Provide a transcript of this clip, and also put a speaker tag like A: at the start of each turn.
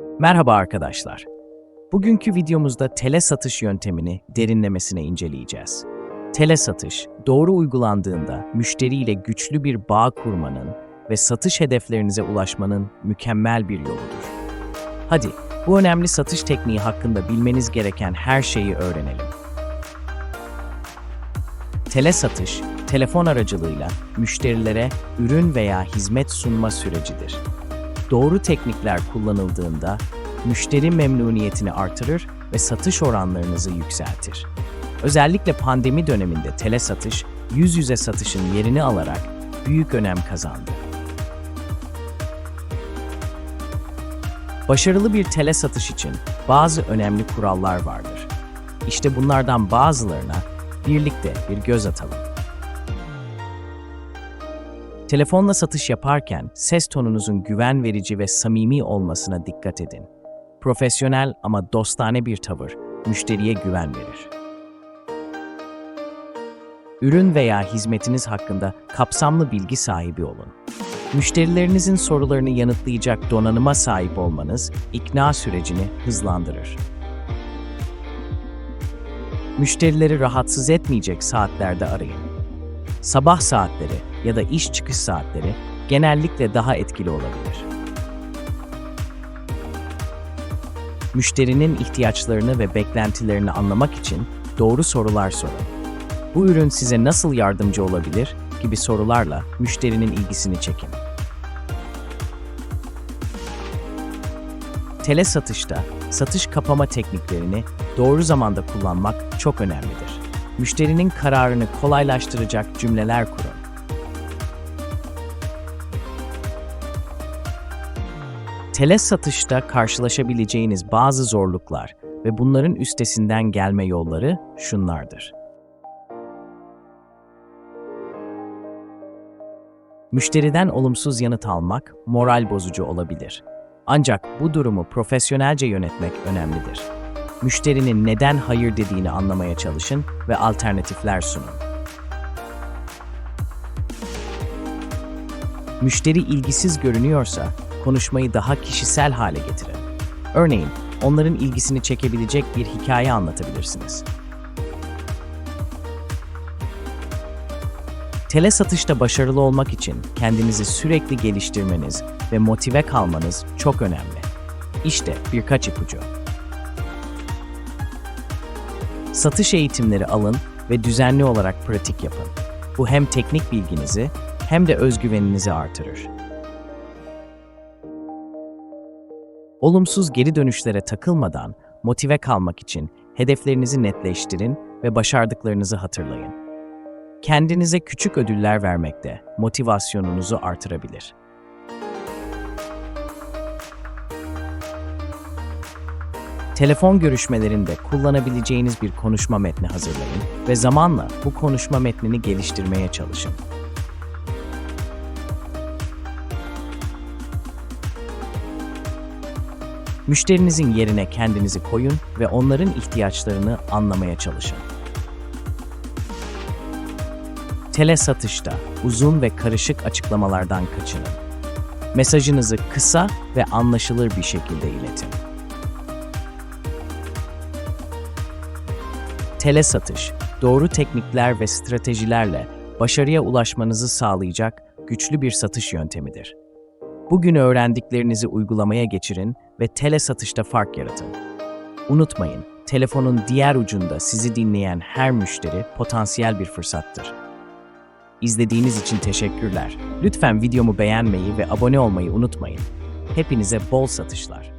A: Merhaba arkadaşlar. Bugünkü videomuzda tele satış yöntemini derinlemesine inceleyeceğiz. Tele satış, doğru uygulandığında müşteriyle güçlü bir bağ kurmanın ve satış hedeflerinize ulaşmanın mükemmel bir yoludur. Hadi, bu önemli satış tekniği hakkında bilmeniz gereken her şeyi öğrenelim. Tele satış, telefon aracılığıyla müşterilere ürün veya hizmet sunma sürecidir doğru teknikler kullanıldığında müşteri memnuniyetini artırır ve satış oranlarınızı yükseltir. Özellikle pandemi döneminde tele satış, yüz yüze satışın yerini alarak büyük önem kazandı. Başarılı bir tele satış için bazı önemli kurallar vardır. İşte bunlardan bazılarına birlikte bir göz atalım. Telefonla satış yaparken ses tonunuzun güven verici ve samimi olmasına dikkat edin. Profesyonel ama dostane bir tavır müşteriye güven verir. Ürün veya hizmetiniz hakkında kapsamlı bilgi sahibi olun. Müşterilerinizin sorularını yanıtlayacak donanıma sahip olmanız ikna sürecini hızlandırır. Müşterileri rahatsız etmeyecek saatlerde arayın. Sabah saatleri ya da iş çıkış saatleri genellikle daha etkili olabilir. Müşterinin ihtiyaçlarını ve beklentilerini anlamak için doğru sorular sorun. Bu ürün size nasıl yardımcı olabilir gibi sorularla müşterinin ilgisini çekin. Tele satışta satış kapama tekniklerini doğru zamanda kullanmak çok önemlidir. Müşterinin kararını kolaylaştıracak cümleler kurun. Tele satışta karşılaşabileceğiniz bazı zorluklar ve bunların üstesinden gelme yolları şunlardır. Müşteriden olumsuz yanıt almak moral bozucu olabilir. Ancak bu durumu profesyonelce yönetmek önemlidir. Müşterinin neden hayır dediğini anlamaya çalışın ve alternatifler sunun. Müşteri ilgisiz görünüyorsa konuşmayı daha kişisel hale getirin. Örneğin, onların ilgisini çekebilecek bir hikaye anlatabilirsiniz. Tele satışta başarılı olmak için kendinizi sürekli geliştirmeniz ve motive kalmanız çok önemli. İşte birkaç ipucu. Satış eğitimleri alın ve düzenli olarak pratik yapın. Bu hem teknik bilginizi hem de özgüveninizi artırır. Olumsuz geri dönüşlere takılmadan motive kalmak için hedeflerinizi netleştirin ve başardıklarınızı hatırlayın. Kendinize küçük ödüller vermek de motivasyonunuzu artırabilir. Telefon görüşmelerinde kullanabileceğiniz bir konuşma metni hazırlayın ve zamanla bu konuşma metnini geliştirmeye çalışın. Müşterinizin yerine kendinizi koyun ve onların ihtiyaçlarını anlamaya çalışın. Tele satışta uzun ve karışık açıklamalardan kaçının. Mesajınızı kısa ve anlaşılır bir şekilde iletin. Tele satış, doğru teknikler ve stratejilerle başarıya ulaşmanızı sağlayacak güçlü bir satış yöntemidir. Bugün öğrendiklerinizi uygulamaya geçirin ve tele satışta fark yaratın. Unutmayın, telefonun diğer ucunda sizi dinleyen her müşteri potansiyel bir fırsattır. İzlediğiniz için teşekkürler. Lütfen videomu beğenmeyi ve abone olmayı unutmayın. Hepinize bol satışlar.